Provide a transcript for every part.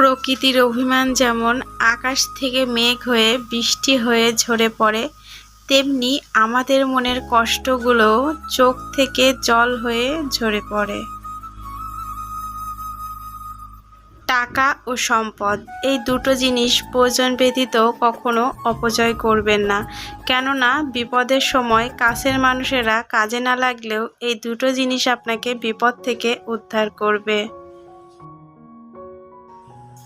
প্রকৃতির অভিমান যেমন আকাশ থেকে মেঘ হয়ে বৃষ্টি হয়ে ঝরে পড়ে, তেমনি আমাদের মনের কষ্টগুলো চোখ থেকে জল হয়ে ঝরে পড়ে। টাকা ও সম্পদ, এই দুটো জিনিস প্রয়োজন ব্যতীত কখনো অপচয় করবেন না। কেননা বিপদের সময় কাছের মানুষেরা কাজে না লাগলেও এই দুটো জিনিস আপনাকে বিপদ থেকে উদ্ধার করবে।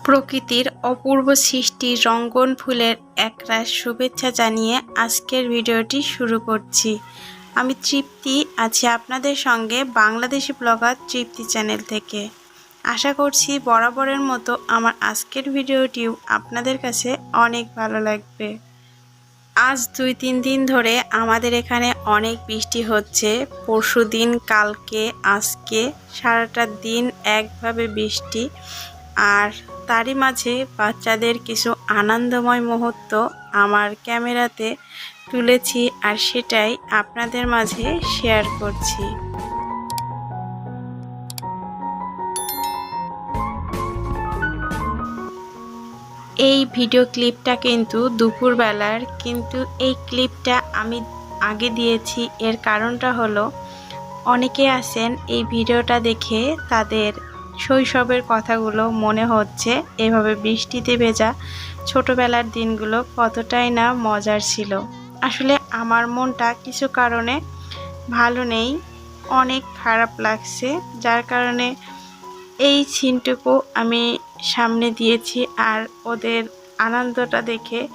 প্রকৃতির অপূর্ব সৃষ্টি রঙ্গন ফুলের একরাশ শুভেচ্ছা জানিয়ে আজকের ভিডিওটি শুরু করছি। আমি তৃপ্তি, আছি আপনাদের সঙ্গে বাংলাদেশি ব্লগার তৃপ্তি চ্যানেল থেকে। আশা করছি বরাবরের মতো আমার আজকের ভিডিওটিও আপনাদের কাছে অনেক ভালো লাগবে। আজ দুই তিন দিন ধরে আমাদের এখানে অনেক বৃষ্টি হচ্ছে। পরশু দিন, কালকে, আজকে সারাটা দিন একভাবে বৃষ্টি। আর তারই মাঝে বাচ্চাদের কিছু আনন্দময় মুহূর্ত আমার ক্যামেরাতে তুলেছি আর সেটাই আপনাদের মাঝে শেয়ার করছি। এই ভিডিও ক্লিপটা কিন্তু দুপুরবেলার, কিন্তু এই ক্লিপটা আমি আগে দিয়েছি। এর কারণটা হলো, অনেকে আছেন এই ভিডিওটা দেখে তাদের শৈশবের কথাগুলো মনে হচ্ছে, এভাবে বৃষ্টিতে ভেজা ছোটবেলার দিনগুলো কতটাই না মজার ছিল। আসলে আমার মনটা কিছু কারণে ভালো নেই, অনেক খারাপ লাগছে, যার কারণে এই সিনটুকু আমি সামনে দিয়েছি আর ওদের আনন্দটা দেখে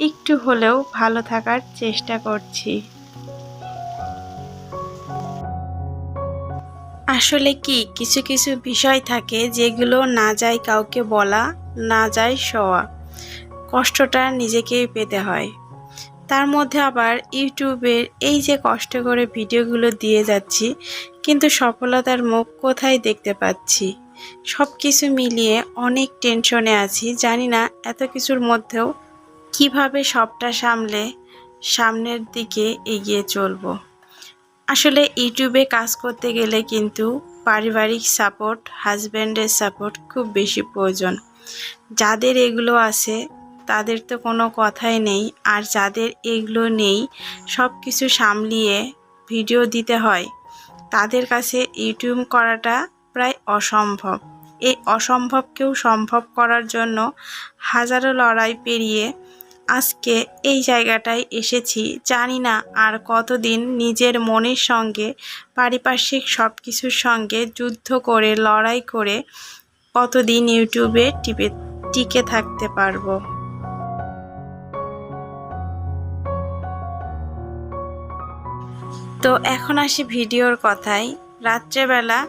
একটু হলেও ভালো থাকার চেষ্টা করছি। আসলে কি, কিছু কিছু বিষয় থাকে যেগুলো না যায় কাউকে বলা, না যায় শোয়া। কষ্টটা নিজেকেই পেতে হয়। তার মধ্যে আবার ইউটিউবের এই যে কষ্ট করে ভিডিওগুলো দিয়ে যাচ্ছি, কিন্তু সফলতার মুখ কোথায় দেখতে পাচ্ছি? সব কিছু মিলিয়ে অনেক টেনশনে আছি, জানি না এত কিছুর মধ্যেও কীভাবে সবটা সামলে, সামনের দিকে এগিয়ে চলবো। আসলে ইউটিউবে কাজ করতে গেলে কিন্তু পারিবারিক সাপোর্ট, হাজব্যান্ডের সাপোর্ট খুব বেশি প্রয়োজন। যাদের এগুলো আছে, তাদের তো কোনো কথাই নেই। আর যাদের এগুলো নেই সব কিছু সামলিয়ে ভিডিও দিতে হয়। তাদের কাছে ইউটিউব করাটা প্রায় অসম্ভব। এই অসম্ভবকেও সম্ভব করার জন্য হাজারো লড়াই পেরিয়ে আজকে এই জায়গাটায় এসেছি। জানি না আর কতদিন নিজের মনের সঙ্গে, পারিপার্শ্বিক সব কিছুর সঙ্গে যুদ্ধ করে, লড়াই করে কতদিন ইউটিউবে টিপে, টিকে থাকতে পারব। তো এখন আসি ভিডিওর কথায়। রাত্রেবেলা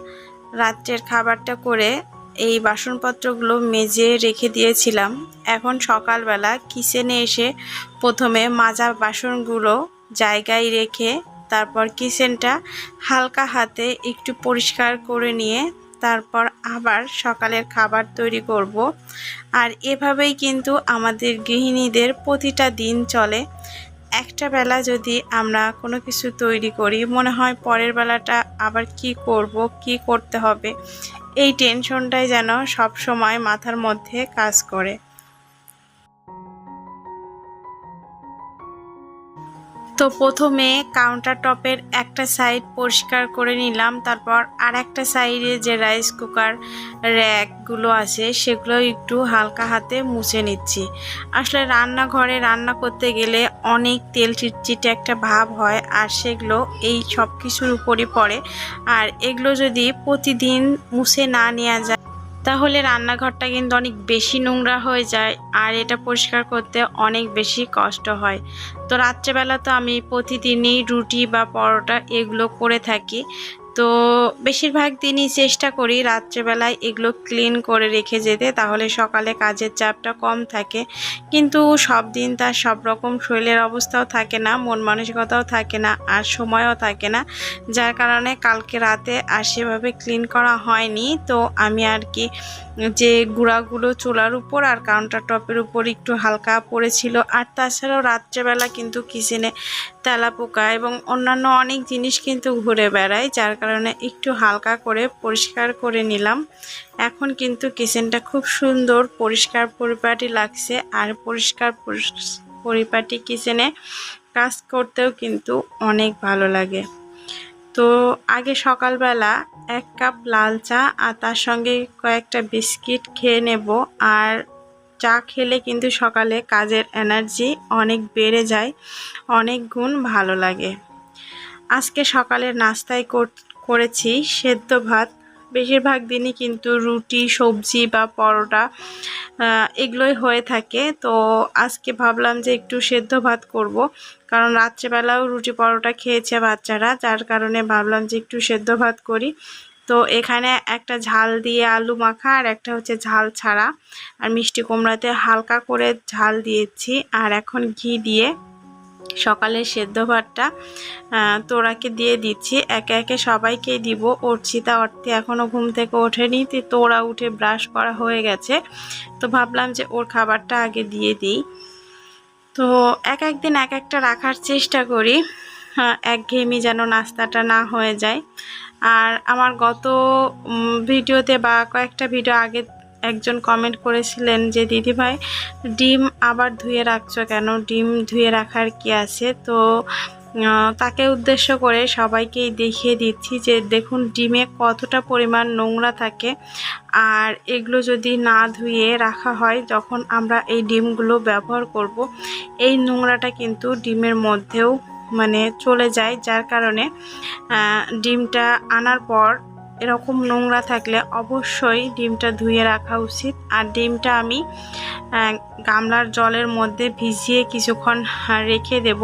রাত্রের খাবারটা করে এই বাসনপত্রগুলো মেজে রেখে দিয়েছিলাম। এখন সকালবেলা কিচেনে এসে প্রথমে মাজা বাসনগুলো জায়গায় রেখে, তারপর কিচেনটা হালকা হাতে একটু পরিষ্কার করে নিয়ে, তারপর আবার সকালের খাবার তৈরি করব। আর এভাবেই কিন্তু আমাদের গৃহিণীদের প্রতিটা দিন চলে। একটা বেলা যদি আমরা কোনো কিছু তৈরি করি, মনে হয় পরের বেলাটা আবার কি করব, কি করতে হবে, এই টেনশনটাই যেন সব সময় মাথার মধ্যে কাজ করে। তো প্রথমে কাউন্টার টপের একটা সাইড পরিষ্কার করে নিলাম, তারপর আর একটা সাইডে যে রাইস কুকার র্যাকগুলো আছে, সেগুলো একটু হালকা হাতে মুছে নিচ্ছি। আসলে রান্নাঘরে রান্না করতে গেলে অনেক তেল চিটচিটে একটা ভাব হয়, আর সেগুলো এই সব কিছুর উপরই পড়ে। আর এগুলো যদি প্রতিদিন মুছে না নেওয়া যায়, তাহলে রান্নাঘরটা কিন্তু অনেক বেশি নোংরা হয়ে যায়, আর এটা পরিষ্কার করতে অনেক বেশি কষ্ট হয়। তো রাত্রেবেলা তো আমি প্রতিদিনই রুটি বা পরোটা এগুলো করে থাকি। তো বেশিরভাগ দিনই চেষ্টা করি রাত্রেবেলায় এগুলো ক্লিন করে রেখে যেতে, তাহলে সকালে কাজের চাপটা কম থাকে। কিন্তু সব দিন তার সব রকম শরীরের অবস্থাও থাকে না, মন মানসিকতাও থাকে না, আর সময়ও থাকে না। যার কারণে কালকে রাতে আর সেভাবে ক্লিন করা হয়নি। তো আমি আর কি যে গুঁড়াগুলো চুলার উপর আর কাউন্টার টপের উপর একটু হালকা পড়েছিল। আর তাছাড়াও রাত্রেবেলা কিন্তু কিচেনে তেলাপোকা এবং অন্যান্য অনেক জিনিস কিন্তু ঘুরে বেড়ায়, যার কারণে একটু হালকা করে পরিষ্কার করে নিলাম। এখন কিন্তু কিচেনটা খুব সুন্দর, পরিষ্কার পরিপাটি লাগছে। আর পরিষ্কার পরিপাটি কিচেনে কাজ করতেও কিন্তু অনেক ভালো লাগে। তো আগে সকালবেলা এক কাপ লাল চা আর তার সঙ্গে কয়েকটা বিস্কিট খেয়ে নেব। আর চা খেলে কিন্তু সকালে কাজের এনার্জি অনেক বেড়ে যায়, অনেক গুণ ভালো লাগে। আজকে সকালের নাস্তায় করেছি সেদ্ধ ভাত বেশিরভাগ দিনই কিন্তু রুটি, সবজি বা পরোটা এগুলোই হয়ে থাকে। তো আজকে ভাবলাম যে একটু সেদ্ধ ভাত করব, কারণ রাত্রেবেলাও রুটি পরোটা খেয়েছে বাচ্চারা, যার কারণে ভাবলাম যে একটু সেদ্ধ ভাত করি। তো এখানে একটা ঝাল দিয়ে আলু মাখা আর একটা হচ্ছে ঝাল ছাড়া। আর মিষ্টি কুমড়াতে হালকা করে ঝাল দিয়েছি, আর এখন ঘি দিয়ে সকালে সেদ্ধ ভাতটা তোরাকে দিয়ে দিচ্ছি। একে একে সবাইকেই দিব। অর্চিতা অর্থে এখনও ঘুম থেকে ওঠেনি, তো তোরা উঠে ব্রাশ করা হয়ে গেছে। তো ভাবলাম যে ওর খাবারটা আগে দিয়ে দিই। তো এক একদিন এক একটা রাখার চেষ্টা করি একঘেয়েমি যেন নাস্তাটা না হয়ে যায়। আর আমার গত ভিডিওতে বা কয়েকটা ভিডিও আগে একজন কমেন্ট করেছিলেন যে দিদিভাই ডিম আবার ধুয়ে রাখছো কেন? ডিম ধুয়ে রাখার কি আছে? তো তাকে উদ্দেশ্য করে সবাইকেই দেখিয়ে দিচ্ছি যে, দেখুন, ডিমে কতটা পরিমাণ নোংরা থাকে আর এগুলো যদি না ধুয়ে রাখা হয় যখন আমরা এই ডিমগুলো ব্যবহার করব। এই নোংরাটা কিন্তু ডিমের মধ্যেও মানে চলে যায়, যার কারণে ডিমটা আনার পর এরকম নোংরা থাকলে অবশ্যই ডিমটা ধুয়ে রাখা উচিত। আর ডিমটা আমি গামলার জলের মধ্যে ভিজিয়ে কিছুক্ষণ রেখে দেব।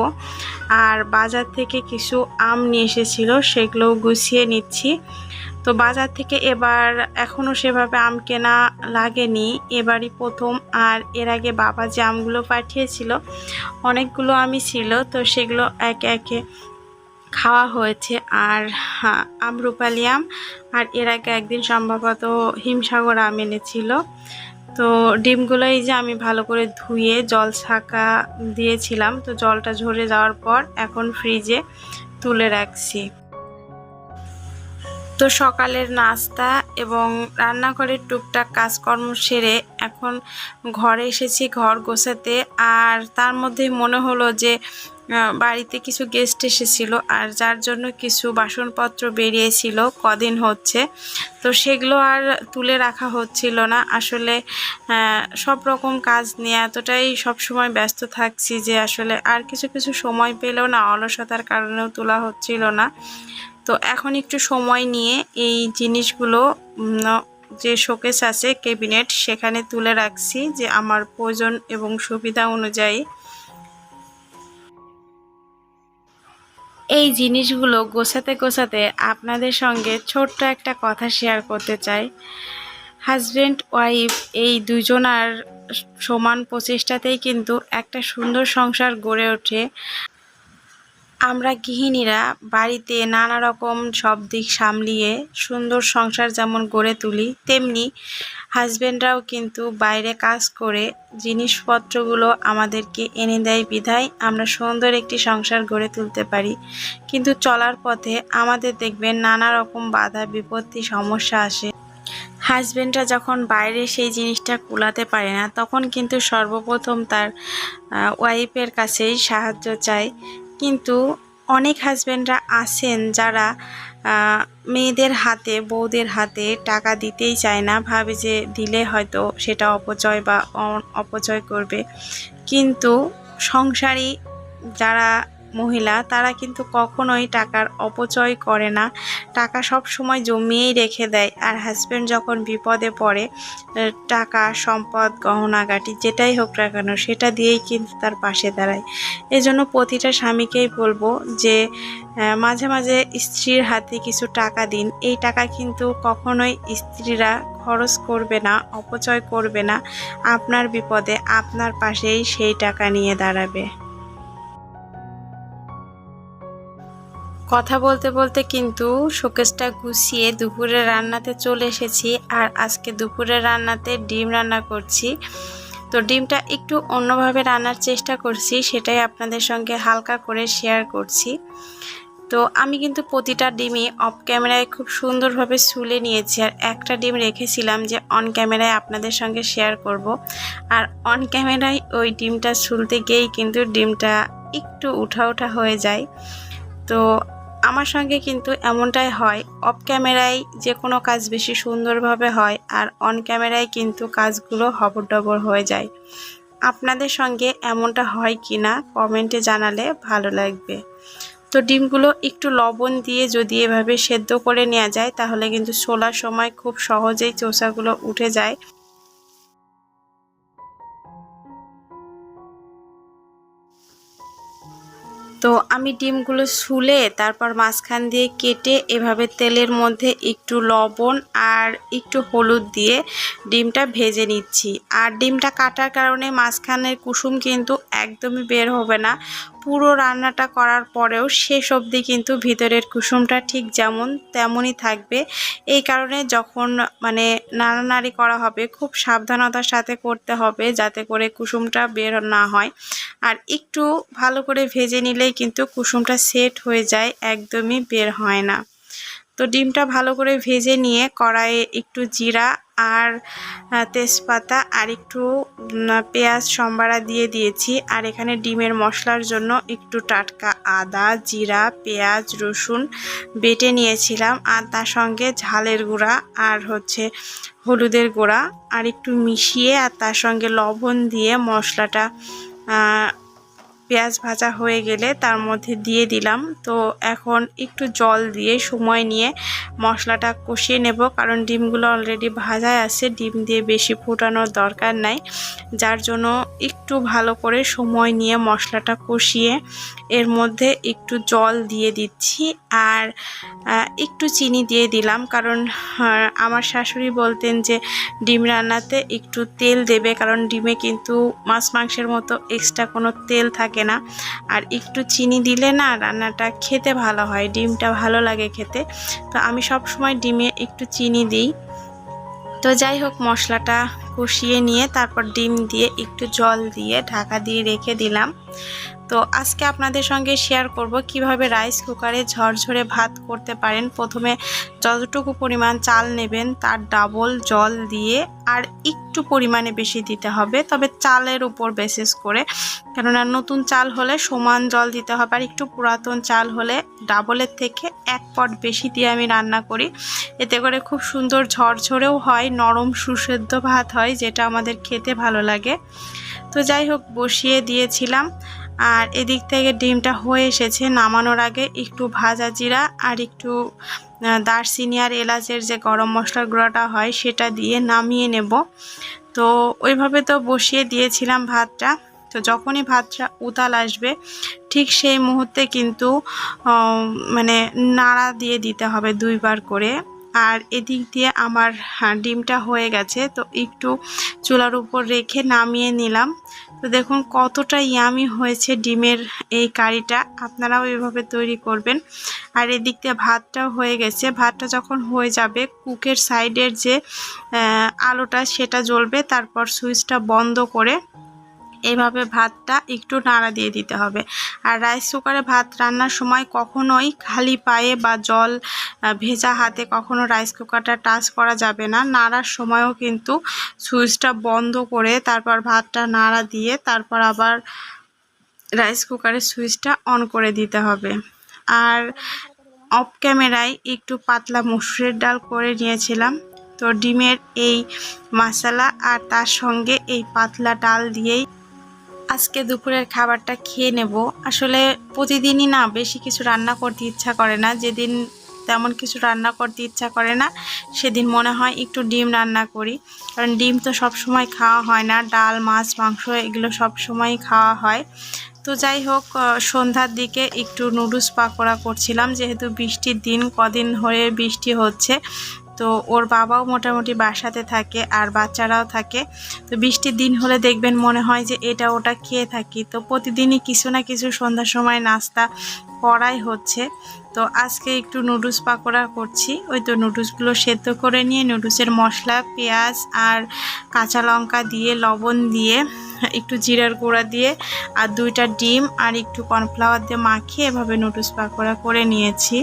আর বাজার থেকে কিছু আম নিয়ে এসেছিল, সেগুলোও গুছিয়ে নিচ্ছি। তো বাজার থেকে এবার এখনও সেভাবে আম কেনা লাগেনি। এবারই প্রথম, আর এর আগে বাবা যে আমগুলো পাঠিয়েছিল, অনেকগুলো আমি ছিল। তো সেগুলো একে একে খাওয়া হয়েছে আর আম্রুপালিয়াম আমরুপালি আম আর এর আগে একদিন সম্ভবত হিমসাগর আম এনেছিল। তো ডিমগুলোই যে আমি ভালো করে ধুয়ে জল ছাঁকা দিয়েছিলাম, তো জলটা ঝরে যাওয়ার পর এখন ফ্রিজে তুলে রাখছি। তো সকালের নাস্তা এবং রান্নাঘরের টুকটাক কাজকর্ম সেরে এখন ঘরে এসেছি ঘর গোছাতে। আর তার মধ্যে মনে হলো যে বাড়িতে কিছু গেস্ট এসেছিল আর যার জন্য কিছু বাসনপত্র বেরিয়েছিল কদিন হচ্ছে। তো সেগুলো আর তুলে রাখা হচ্ছিল না। আসলে সব রকম কাজ নিয়ে এতটাই সব সময় ব্যস্ত থাকছি যে আসলে আর কিছু কিছু সময় পেলেও না অলসতার কারণেও তোলা হচ্ছিল না। তো এখন একটু সময় নিয়ে এই জিনিসগুলো যে শোকেস আছে ক্যাবিনেট সেখানে তুলে রাখছি যে আমার প্রয়োজন এবং সুবিধা অনুযায়ী। এই জিনিসগুলো গোছাতে গোছাতে আপনাদের সঙ্গে ছোট্ট একটা কথা শেয়ার করতে চাই। হাজব্যান্ড ওয়াইফ এই দুজনার সমান প্রচেষ্টাতেই কিন্তু একটা সুন্দর সংসার গড়ে ওঠে। আমরা গৃহিণীরা বাড়িতে নানা রকম সব দিক সামলিয়ে সুন্দর সংসার যেমন গড়ে তুলি, তেমনি হাজব্যান্ডরাও কিন্তু বাইরে কাজ করে জিনিসপত্রগুলো আমাদেরকে এনে দেয় বিধায় আমরা সুন্দর একটি সংসার গড়ে তুলতে পারি। কিন্তু চলার পথে আমাদের দেখবেন নানা রকম বাধা, বিপত্তি, সমস্যা আসে। হাজব্যান্ডরা যখন বাইরে সেই জিনিসটা কুলাতে পারে না, তখন কিন্তু সর্বপ্রথম তার ওয়াইফের কাছেই সাহায্য চায়। কিন্তু অনেক হাজব্যান্ডরা আছেন যারা মেয়েদের হাতে, বউদের হাতে টাকা দিতেই চায় না, ভাবে যে দিলে হয়তো সেটা অপচয় বা অপচয় করবে। কিন্তু সংসারী যারা মহিলা, তারা কিন্তু কখনোই টাকার অপচয় করে না। টাকা সব সময় জমিয়েই রেখে দেয়। আর হাজব্যান্ড যখন বিপদে পড়ে টাকা, সম্পদ গহনাগাটি যেটাই হোক না কেন, সেটা দিয়েই কিন্তু তার পাশে দাঁড়ায়। এজন্য প্রতিটা স্বামীকেই বলব যে মাঝে মাঝে স্ত্রীর হাতে কিছু টাকা দিন। এই টাকা কিন্তু কখনোই স্ত্রীরা খরচ করবে না, অপচয় করবে না। আপনার বিপদে আপনার পাশেই সেই টাকা নিয়ে দাঁড়াবে। কথা বলতে বলতে কিন্তু শোকেসটা গুছিয়ে দুপুরে রান্নাতে চলে এসেছি আর আজকে দুপুরে রান্নাতে ডিম রান্না করছি। তো ডিমটা একটু অন্যভাবে রান্নার চেষ্টা করছি, সেটাই আপনাদের সঙ্গে হালকা করে শেয়ার করছি। তো আমি কিন্তু প্রতিটা ডিমই অফ ক্যামেরায় খুব সুন্দরভাবে সুলে নিয়েছি আর একটা ডিম রেখেছিলাম যে অন ক্যামেরায় আপনাদের সঙ্গে শেয়ার করব। আর অন ক্যামেরায় ওই ডিমটা সুলতে গিয়েই কিন্তু ডিমটা একটু উঠা উঠা হয়ে যায়। তো আমার সঙ্গে কিন্তু এমনটাই হয়। অফ ক্যামেরায় যে কোনো কাজ বেশি সুন্দরভাবে হয় আর অন ক্যামেরায় কিন্তু কাজগুলো হবর ডবর হয়ে যায়। আপনাদের সঙ্গে এমনটা হয় কি না কমেন্টে জানালে ভালো লাগবে। তো ডিমগুলো একটু লবণ দিয়ে যদি এভাবে সেদ্ধ করে নেওয়া যায় তাহলে কিন্তু ছোলার সময় খুব সহজেই চোষাগুলো উঠে যায়। তো আমি ডিমগুলো শুলে তারপর মাঝখান দিয়ে কেটে এভাবে তেলের মধ্যে একটু লবণ আর একটু হলুদ দিয়ে ডিমটা ভেজে নিচ্ছি। আর ডিমটা কাটার কারণে মাঝখানের কুসুম কিন্তু একদমই বের হবে না। পুরো রান্নাটা করার পরেও শেষ অবধি কিন্তু ভিতরের কুসুমটা ঠিক যেমন তেমনই থাকবে। এই কারণে যখন মানে নাড়ানাড়ি করা হবে, খুব সাবধানতার সাথে করতে হবে যাতে করে কুসুমটা বের না হয়। আর একটু ভালো করে ভেজে নিলেই কিন্তু কুসুমটা সেট হয়ে যায়, একদমই বের হয় না। তো ডিমটা ভালো করে ভেজে নিয়ে কড়াইয়ে একটু জিরা আর তেজপাতা আর একটু পেঁয়াজ সম্বারা দিয়ে দিয়েছি। আর এখানে ডিমের মশলার জন্য একটু টাটকা আদা, জিরা, পেঁয়াজ, রসুন বেটে নিয়েছিলাম। আর তার সঙ্গে ঝালের গুঁড়া আর হচ্ছে হলুদের গুঁড়া আর একটু মিশিয়ে আর তার সঙ্গে লবণ দিয়ে মশলাটা পেঁয়াজ ভাজা হয়ে গেলে তার মধ্যে দিয়ে দিলাম। তো এখন একটু জল দিয়ে সময় নিয়ে মশলাটা কষিয়ে নেব, কারণ ডিমগুলো অলরেডি ভাজায় আছে। ডিম দিয়ে বেশি ফুটানোর দরকার নাই। যার জন্য একটু ভালো করে সময় নিয়ে মশলাটা কষিয়ে এর মধ্যে একটু জল দিয়ে দিচ্ছি আর একটু চিনি দিয়ে দিলাম। কারণ আমার শাশুড়ি বলতেন যে ডিম রান্নাতে একটু তেল দেবে, কারণ ডিমে কিন্তু মাছ মাংসের মতো এক্সট্রা কোনো তেল থাকে না। আর একটু চিনি দিলে না রান্নাটা খেতে ভালো হয়, ডিমটা ভালো লাগে খেতে। তো আমি সব সময় ডিমে একটু চিনি দিই। তো যাই হোক, মশলাটা কষিয়ে নিয়ে তারপর ডিম দিয়ে একটু জল দিয়ে ঢাকা দিয়ে রেখে দিলাম। তো আজকে আপনাদের সঙ্গে শেয়ার করব কীভাবে রাইস কুকারে ঝরঝরে ভাত করতে পারেন। প্রথমে যতটুকু পরিমাণ চাল নেবেন, তার ডাবল জল দিয়ে আর একটু পরিমাণে বেশি দিতে হবে, তবে চালের উপর বেসিস করে। কেননা নতুন চাল হলে সমান জল দিতে হবে আর একটু পুরাতন চাল হলে ডাবলের থেকে এক পট বেশি দিয়ে আমি রান্না করি। এতে করে খুব সুন্দর ঝরঝরেও হয়, নরম সুসেদ্ধ ভাত হয়, যেটা আমাদের খেতে ভালো লাগে। তো যাই হোক, বসিয়ে দিয়েছিলাম। আর এদিক থেকে ডিমটা হয়ে এসেছে নামানোর আগে একটু ভাজা জিরা আর একটু দারচিনি আর এলাচের যে গরম মশলার গুঁড়োটা হয় সেটা দিয়ে নামিয়ে নেব। তো ওইভাবে তো বসিয়ে দিয়েছিলাম ভাতটা। তো যখনই ভাতটা উতাল আসবে, ঠিক সেই মুহূর্তে কিন্তু মানে নাড়া দিয়ে দিতে হবে দুইবার করে। আর এদিক দিয়ে আমার ডিমটা হয়ে গেছে, তো একটু চুলার উপর রেখে নামিয়ে নিলাম। তো দেখুন কতটা ইয়ামি হয়েছে ডিমের এই কারিটা। আপনারাও এভাবে তৈরি করবেন। আর এদিক দিয়ে ভাতটাও হয়ে গেছে। ভাতটা যখন হয়ে যাবে, কুকের সাইডের যে আলোটা সেটা জ্বলবে। তারপর সুইচটা বন্ধ করে এভাবে ভাতটা একটু নাড়া দিয়ে দিতে হবে। আর রাইস কুকারে ভাত রান্নার সময় কখনোই খালি পায়ে বা জল ভেজা হাতে কখনো রাইস কুকারটা টাচ করা যাবে না। নাড়ার সময়ও কিন্তু সুইচটা বন্ধ করে তারপর ভাতটা নাড়া দিয়ে তারপর আবার রাইস কুকারের সুইচটা অন করে দিতে হবে। আর অফ ক্যামেরায় একটু পাতলা মসুরের ডাল করে নিয়েছিলাম। তো ডিমের এই মশলা আর তার সঙ্গে এই পাতলা ডাল দিয়েই আজকে দুপুরের খাবারটা খেয়ে নেব। আসলে প্রতিদিনই না বেশি কিছু রান্না করতে ইচ্ছা করে না। যেদিন তেমন কিছু রান্না করতে ইচ্ছা করে না, সেদিন মনে হয় একটু ডিম রান্না করি। কারণ ডিম তো সব সময় খাওয়া হয় না, ডাল, মাছ, মাংস এগুলো সব সময় খাওয়া হয়। তো যাই হোক সন্ধ্যার দিকে একটু নুডলস পাকোড়া করছিলাম। যেহেতু বৃষ্টির দিন, কদিন হয়ে বৃষ্টি হচ্ছে তো ওর বাবাও মোটামুটি বাসাতে থাকে আর বাচ্চারাও থাকে। তো বৃষ্টির দিন হলে দেখবেন মনে হয় যে এটা ওটা খেয়ে থাকি। তো প্রতিদিনই কিছু না কিছু সন্ধ্যার সময় নাস্তা করাই হচ্ছে। তো আজকে একটু নুডলস পাকোড়া করছি। ওই তো নুডলসগুলো সেদ্ধ করে নিয়ে নুডলসের মশলা, পেঁয়াজ আর কাঁচা লঙ্কা দিয়ে, লবণ দিয়ে, একটু জিরার গুঁড়া দিয়ে আর দুইটা ডিম আর একটু কর্নফ্লাওয়ার দিয়ে মাখিয়ে এভাবে নুডলস পাকোড়া করে নিয়েছি।